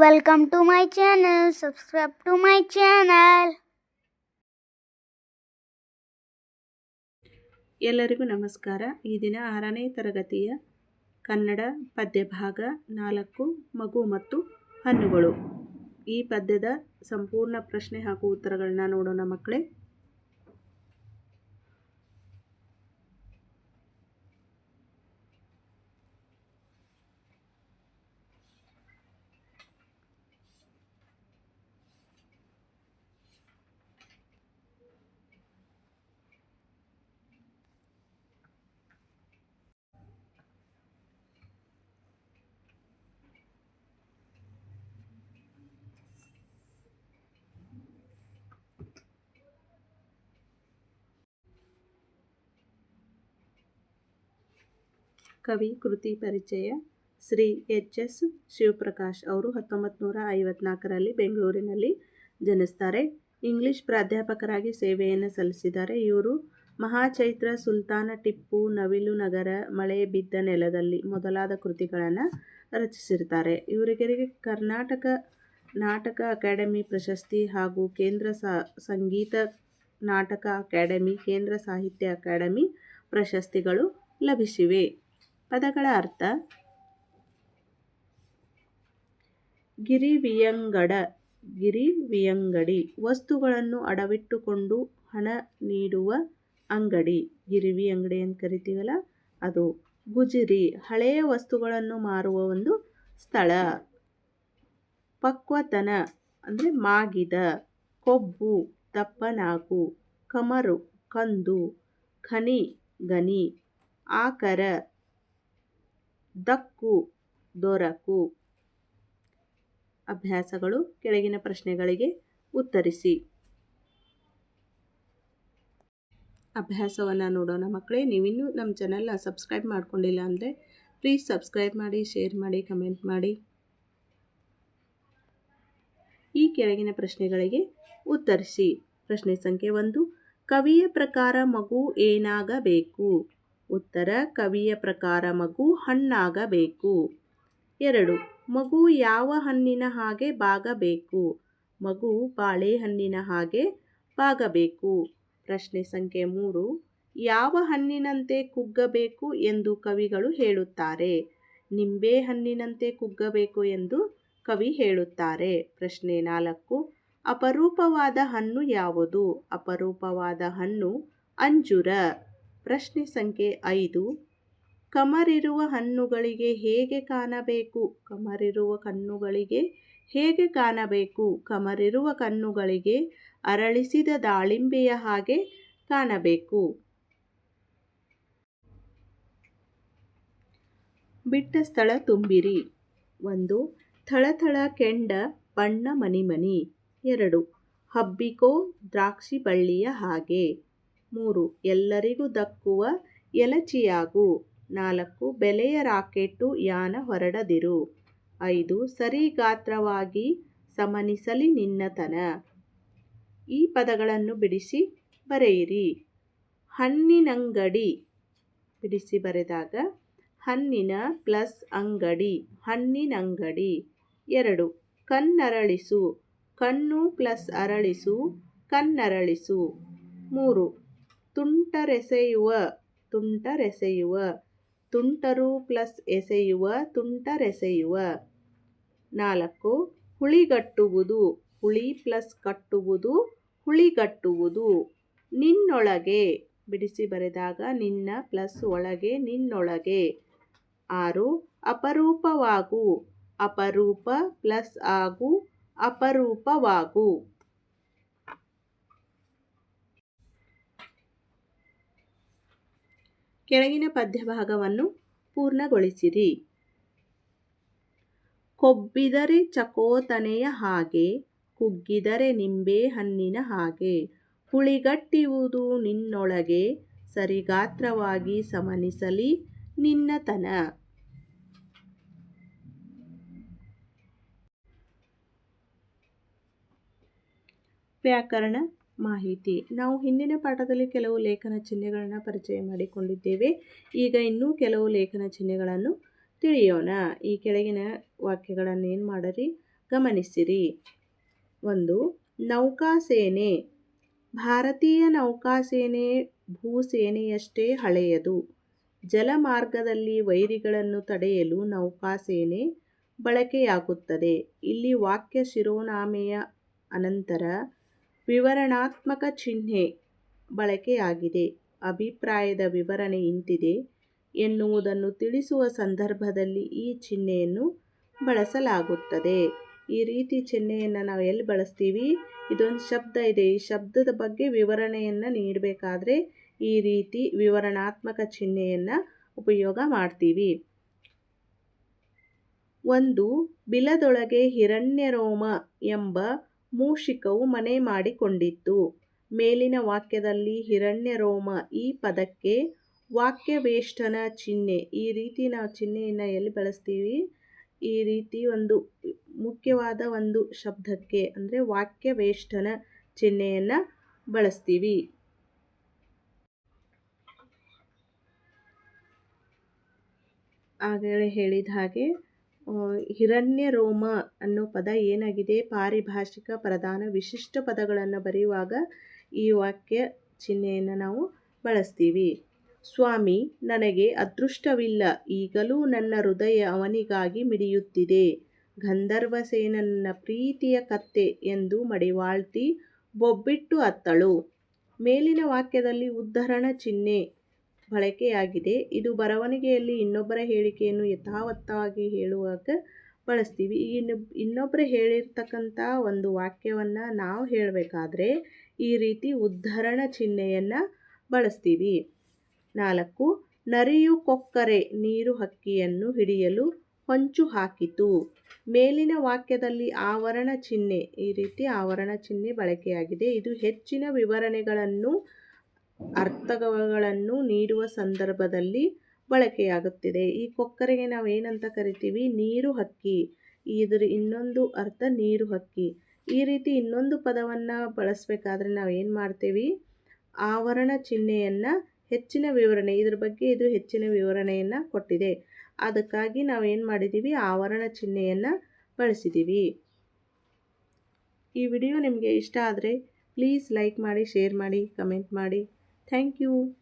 Welcome to my channel. Subscribe to my channel. ಎಲ್ಲರಿಗೂ ನಮಸ್ಕಾರ ಈ ದಿನ ಆರನೇ ತರಗತಿಯ ಕನ್ನಡ ಪದ್ಯ ಭಾಗ ನಾಲ್ಕು, ಮಗು ಮತ್ತು ಹಣ್ಣುಗಳು ಈ ಪದ್ಯದ ಸಂಪೂರ್ಣ ಪ್ರಶ್ನೆ ಹಾಗೂ ಉತ್ತರಗಳನ್ನ ನೋಡೋಣ ಮಕ್ಕಳೇ ಕವಿ, ಕೃತಿ ಪರಿಚಯ ಶ್ರೀ ಎಚ್ ಎಸ್ ಶಿವಪ್ರಕಾಶ್ ಅವರು ಹತ್ತೊಂಬತ್ತು ನೂರ ಐವತ್ನಾಲ್ಕರಲ್ಲಿ ಬೆಂಗಳೂರಿನಲ್ಲಿ ಜನಿಸ್ತಾರೆ. ಇಂಗ್ಲಿಷ್ ಪ್ರಾಧ್ಯಾಪಕರಾಗಿ ಸೇವೆಯನ್ನು ಸಲ್ಲಿಸಿದ್ದಾರೆ. ಇವರು ಮಹಾಚೈತ್ರ ಸುಲ್ತಾನ ಟಿಪ್ಪು ನವಿಲು ನಗರ ಮಳೆ ಬಿದ್ದ ನೆಲದಲ್ಲಿ ಮೊದಲಾದ ಕೃತಿಗಳನ್ನು ರಚಿಸಿರ್ತಾರೆ ಇವರಿಗೆ ಕರ್ನಾಟಕ ನಾಟಕ ಅಕಾಡೆಮಿ ಪ್ರಶಸ್ತಿ ಹಾಗೂ ಕೇಂದ್ರ ಸಂಗೀತ ನಾಟಕ ಅಕಾಡೆಮಿ, ಕೇಂದ್ರ ಸಾಹಿತ್ಯ ಅಕಾಡೆಮಿ ಪ್ರಶಸ್ತಿಗಳು ಲಭಿಸಿವೆ. ಪದಗಳ ಅರ್ಥ? ಗಿರಿವಿಯಂಗಡ, ಗಿರಿವಿಯಂಗಡಿ ವಸ್ತುಗಳನ್ನು ಅಡವಿಟ್ಟುಕೊಂಡು ಹಣ ನೀಡುವ ಅಂಗಡಿ. ಗಿರಿವಿ ಅಂಗಡಿ ಅಂತ ಕರಿತೀವಲ್ಲ, ಅದು ಗುಜಿರಿ, ಹಳೆಯ ವಸ್ತುಗಳನ್ನು ಮಾರುವ ಒಂದು ಸ್ಥಳ. ಪಕ್ವತನ ಅಂದರೆ ಮಾಗಿದ, ಕೊಬ್ಬು, ದಪ್ಪನಾಗು, ಕಮರು, ಕಂದು, ಖನಿ, ಗನಿ, ಆಕರ ದಕ್ಕು, ದೊರಕು. ಅಭ್ಯಾಸಗಳು ಕೆಳಗಿನ ಪ್ರಶ್ನೆಗಳಿಗೆ ಉತ್ತರಿಸಿ. ಅಭ್ಯಾಸವನ್ನು ನೋಡೋಣ ಮಕ್ಕಳೇ, ನೀವಿನ್ನೂ ನಮ್ಮ ಚಾನಲ್ನ ಸಬ್ಸ್ಕ್ರೈಬ್ ಮಾಡ್ಕೊಂಡಿಲ್ಲ ಅಂದರೆ ಪ್ಲೀಸ್ ಸಬ್ಸ್ಕ್ರೈಬ್ ಮಾಡಿ, ಶೇರ್ ಮಾಡಿ, ಕಮೆಂಟ್ ಮಾಡಿ. ಈ ಕೆಳಗಿನ ಪ್ರಶ್ನೆಗಳಿಗೆ ಉತ್ತರಿಸಿ. ಪ್ರಶ್ನೆ ಸಂಖ್ಯೆ ಒಂದು, ಕವಿಯ ಪ್ರಕಾರ ಮಗು ಏನಾಗಬೇಕು? ಉತ್ತರ ಕವಿಯ ಪ್ರಕಾರ ಮಗು ಹಣ್ಣಾಗಬೇಕು. ಎರಡು, ಮಗು ಯಾವ ಹಣ್ಣಿನ ಹಾಗೆ ಬಾಗಬೇಕು? ಮಗು ಬಾಳೆಹಣ್ಣಿನ ಹಾಗೆ ಬಾಗಬೇಕು. ಪ್ರಶ್ನೆ ಸಂಖ್ಯೆ ಮೂರು, ಯಾವ ಹಣ್ಣಿನಂತೆ ಕುಗ್ಗಬೇಕು ಎಂದು ಕವಿಗಳು ಹೇಳುತ್ತಾರೆ? ನಿಂಬೆ ಹಣ್ಣಿನಂತೆ ಕುಗ್ಗಬೇಕು ಎಂದು ಕವಿ ಹೇಳುತ್ತಾರೆ. ಪ್ರಶ್ನೆ ನಾಲ್ಕು, ಅಪರೂಪವಾದ ಹಣ್ಣು ಯಾವುದು? ಅಪರೂಪವಾದ ಹಣ್ಣು ಅಂಜುರ. ಪ್ರಶ್ನೆ ಸಂಖ್ಯೆ ಐದು. ಕಮರಿರುವ ಹಣ್ಣುಗಳಿಗೆ ಹೇಗೆ ಕಾಣಬೇಕು? ಕಮರಿರುವ ಕಣ್ಣುಗಳಿಗೆ ಹೇಗೆ ಕಾಣಬೇಕು? ಕಮರಿರುವ ಕಣ್ಣುಗಳಿಗೆ ಅರಳಿಸಿದ ದಾಳಿಂಬೆಯ ಹಾಗೆ ಕಾಣಬೇಕು. ಬಿಟ್ಟ ಸ್ಥಳ ತುಂಬಿರಿ. ಒಂದು, ಥಳಥಳ ಕೆಂಡ, ಬಣ್ಣ ಮನಿಮನಿ ಎರಡು, ಹಬ್ಬಿಕೋ ದ್ರಾಕ್ಷಿ ಬಳ್ಳಿಯ ಹಾಗೆ. ಮೂರು, ಎಲ್ಲರಿಗೂ ದಕ್ಕುವ ಎಲಚಿಯಾಗು. ನಾಲ್ಕು, ಬೆಲೆಯ ರಾಕೆಟ್ಟು ಯಾನ ಹೊರಡದಿರು. ಐದು ಸರಿ ಗಾತ್ರವಾಗಿ ಸಮನಿಸಲಿ ನಿನ್ನತನ. ಈ ಪದಗಳನ್ನು ಬಿಡಿಸಿ ಬರೆಯಿರಿ. ಹಣ್ಣಿನಂಗಡಿ. ಬಿಡಿಸಿ ಬರೆದಾಗ ಹಣ್ಣಿನ ಪ್ಲಸ್ ಅಂಗಡಿ, ಹಣ್ಣಿನಂಗಡಿ. ಎರಡು ಕಣ್ಣರಳಿಸು ಕಣ್ಣು ಪ್ಲಸ್ ಅರಳಿಸು ಕಣ್ಣರಳಿಸು ಮೂರು ತುಂಟರೆಸೆಯುವ ತುಂಟರೆಸೆಯುವ, ತುಂಟರು ಪ್ಲಸ್ ಎಸೆಯುವ, ತುಂಟರೆಸೆಯುವ. ನಾಲ್ಕು, ಹುಳಿಗಟ್ಟುವುದು, ಹುಳಿ ಪ್ಲಸ್ ಕಟ್ಟುವುದು, ಹುಳಿಗಟ್ಟುವುದು. ನಿನ್ನೊಳಗೆ, ಬಿಡಿಸಿ ಬರೆದಾಗ ನಿನ್ನ ಪ್ಲಸ್ ಒಳಗೆ ನಿನ್ನೊಳಗೆ. ಆರು, ಅಪರೂಪವಾಗು, ಅಪರೂಪ ಪ್ಲಸ್ ಆಗು, ಅಪರೂಪವಾಗು. ಕೆಳಗಿನ ಪದ್ಯಭಾಗವನ್ನು ಪೂರ್ಣಗೊಳಿಸಿರಿ. ಕೊಬ್ಬಿದರೆ ಚಕೋತನೆಯ ಹಾಗೆ, ಕುಗ್ಗಿದರೆ ನಿಂಬೆ ಹಣ್ಣಿನ ಹಾಗೆ. ಹುಳಿಗಟ್ಟಿವುದು ನಿನ್ನೊಳಗೆ, ಸರಿಗಾತ್ರವಾಗಿ ಸಮನಿಸಲಿ ನಿನ್ನತನ ವ್ಯಾಕರಣ ಮಾಹಿತಿ. ನಾವು ಹಿಂದಿನ ಪಾಠದಲ್ಲಿ ಕೆಲವು ಲೇಖನ ಚಿಹ್ನೆಗಳನ್ನು ಪರಿಚಯ ಮಾಡಿಕೊಂಡಿದ್ದೇವೆ. ಈಗ ಇನ್ನೂ ಕೆಲವು ಲೇಖನ ಚಿಹ್ನೆಗಳನ್ನು ತಿಳಿಯೋಣ. ಈ ಕೆಳಗಿನ ವಾಕ್ಯಗಳನ್ನು ಏನು ಮಾಡಿರಿ? ಗಮನಿಸಿರಿ. ಒಂದು, ನೌಕಾಸೇನೆ. ಭಾರತೀಯ ನೌಕಾಸೇನೆ ಭೂಸೇನೆಯಷ್ಟೇ ಹಳೆಯದು. ಜಲಮಾರ್ಗದಲ್ಲಿ ವೈರಿಗಳನ್ನು ತಡೆಯಲು ನೌಕಾಸೇನೆ ಬಳಕೆಯಾಗುತ್ತದೆ. ಇಲ್ಲಿ ವಾಕ್ಯ ಶಿರೋನಾಮೆಯ ಅನಂತರ ವಿವರಣಾತ್ಮಕ ಚಿಹ್ನೆ ಬಳಕೆಯಾಗಿದೆ. ಅಭಿಪ್ರಾಯದ ವಿವರಣೆ ಇಂತಿದೆ. ಎನ್ನುವುದನ್ನು ತಿಳಿಸುವ ಸಂದರ್ಭದಲ್ಲಿ ಈ ಚಿಹ್ನೆಯನ್ನು ಬಳಸಲಾಗುತ್ತದೆ. ಈ ರೀತಿ ಚಿಹ್ನೆಯನ್ನು ನಾವು ಎಲ್ಲಿ ಬಳಸ್ತೀವಿ? ಇದೊಂದು ಶಬ್ದ ಇದೆ. ಈ ಶಬ್ದದ ಬಗ್ಗೆ ವಿವರಣೆಯನ್ನು ನೀಡಬೇಕಾದ್ರೆ ಈ ರೀತಿ ವಿವರಣಾತ್ಮಕ ಚಿಹ್ನೆಯನ್ನು ಉಪಯೋಗ ಮಾಡ್ತೀವಿ. ಒಂದು, ಬಿಲದೊಳಗೆ ಹಿರಣ್ಯರೋಮ ಎಂಬ ಮೂಷಿಕವು ಮನೆ ಮಾಡಿಕೊಂಡಿತ್ತು. ಮೇಲಿನ ವಾಕ್ಯದಲ್ಲಿ ಹಿರಣ್ಯರೋಮ ಈ ಪದಕ್ಕೆ ವಾಕ್ಯವೇಷ್ಟನ ಚಿಹ್ನೆ. ಈ ರೀತಿ ನಾವು ಚಿಹ್ನೆಯನ್ನು ಎಲ್ಲಿ ಬಳಸ್ತೀವಿ? ಈ ರೀತಿ ಒಂದು ಮುಖ್ಯವಾದ ಒಂದು ಶಬ್ದಕ್ಕೆ ಅಂದರೆ ವಾಕ್ಯವೇಷ್ಟನ ಚಿಹ್ನೆಯನ್ನು ಬಳಸ್ತೀವಿ. ಆಗಲೇ ಹೇಳಿದ ಹಾಗೆ ಹಿರಣ್ಯ ರೋಮ ಅನ್ನೋ ಪದ ಏನಾಗಿದೆ? ಪಾರಿಭಾಷಿಕ ಪ್ರಧಾನ ವಿಶಿಷ್ಟ ಪದಗಳನ್ನು ಬರೆಯುವಾಗ ಈ ವಾಕ್ಯ ಚಿಹ್ನೆಯನ್ನು ನಾವು ಬಳಸ್ತೀವಿ. ಸ್ವಾಮಿ, ನನಗೆ ಅದೃಷ್ಟವಿಲ್ಲ. ಈಗಲೂ ನನ್ನ ಹೃದಯ ಅವನಿಗಾಗಿ ಮಿಡಿಯುತ್ತಿದೆ. ಗಂಧರ್ವಸೇನನ್ನ ಪ್ರೀತಿಯ ಕತ್ತೆ ಎಂದು ಮಡಿವಾಳ್ತಿ, ಬೊಬ್ಬಿಟ್ಟು ಅತ್ತಳು. ಮೇಲಿನ ವಾಕ್ಯದಲ್ಲಿ ಉದ್ಧರಣ ಚಿಹ್ನೆ. ಬಳಕೆಯಾಗಿದೆ. ಇದು ಬರವಣಿಗೆಯಲ್ಲಿ ಇನ್ನೊಬ್ಬರ ಹೇಳಿಕೆಯನ್ನು ಯಥಾವತ್ತಾಗಿ ಹೇಳುವಾಗ ಬಳಸ್ತೀವಿ. ಈ ಇನ್ನೊಬ್ಬರು ಹೇಳಿರ್ತಕ್ಕಂಥ ಒಂದು ವಾಕ್ಯವನ್ನು ನಾವು ಹೇಳಬೇಕಾದ್ರೆ ಈ ರೀತಿ ಉದ್ಧರಣ ಚಿಹ್ನೆಯನ್ನು ಬಳಸ್ತೀವಿ. ನಾಲ್ಕು, ನರಿಯು ಕೊಕ್ಕರೆ ನೀರು ಹಕ್ಕಿಯನ್ನು ಹಿಡಿಯಲು ಹೊಂಚು ಹಾಕಿತು. ಮೇಲಿನ ವಾಕ್ಯದಲ್ಲಿ ಆವರಣ ಚಿಹ್ನೆ, ಈ ರೀತಿ ಆವರಣ ಚಿಹ್ನೆ ಬಳಕೆಯಾಗಿದೆ. ಇದು ಹೆಚ್ಚಿನ ವಿವರಣೆಗಳನ್ನು ಅರ್ಥಗಳನ್ನು ನೀಡುವ ಸಂದರ್ಭದಲ್ಲಿ ಬಳಕೆಯಾಗುತ್ತಿದೆ. ಈ ಕೊಕ್ಕರೆಗೆ ನಾವು ಏನಂತ ಕರಿತೀವಿ? ನೀರು ಹಕ್ಕಿ. ಇದರ ಇನ್ನೊಂದು ಅರ್ಥ ನೀರು ಹಕ್ಕಿ. ಈ ರೀತಿ ಇನ್ನೊಂದು ಪದವನ್ನು ಬಳಸಬೇಕಾದ್ರೆ ನಾವು ಏನು ಮಾಡ್ತೀವಿ? ಆವರಣ ಚಿಹ್ನೆಯನ್ನು ಹೆಚ್ಚಿನ ವಿವರಣೆ, ಇದ್ರ ಬಗ್ಗೆ ಇದು ಹೆಚ್ಚಿನ ವಿವರಣೆಯನ್ನು ಕೊಟ್ಟಿದೆ. ಅದಕ್ಕಾಗಿ ನಾವು ಏನು ಮಾಡಿದ್ದೀವಿ ಆವರಣ ಚಿಹ್ನೆಯನ್ನು ಬಳಸಿದ್ದೀವಿ ಈ ವಿಡಿಯೋ ನಿಮಗೆ ಇಷ್ಟ ಆದರೆ ಪ್ಲೀಸ್ ಲೈಕ್ ಮಾಡಿ, ಶೇರ್ ಮಾಡಿ, ಕಮೆಂಟ್ ಮಾಡಿ. Thank you.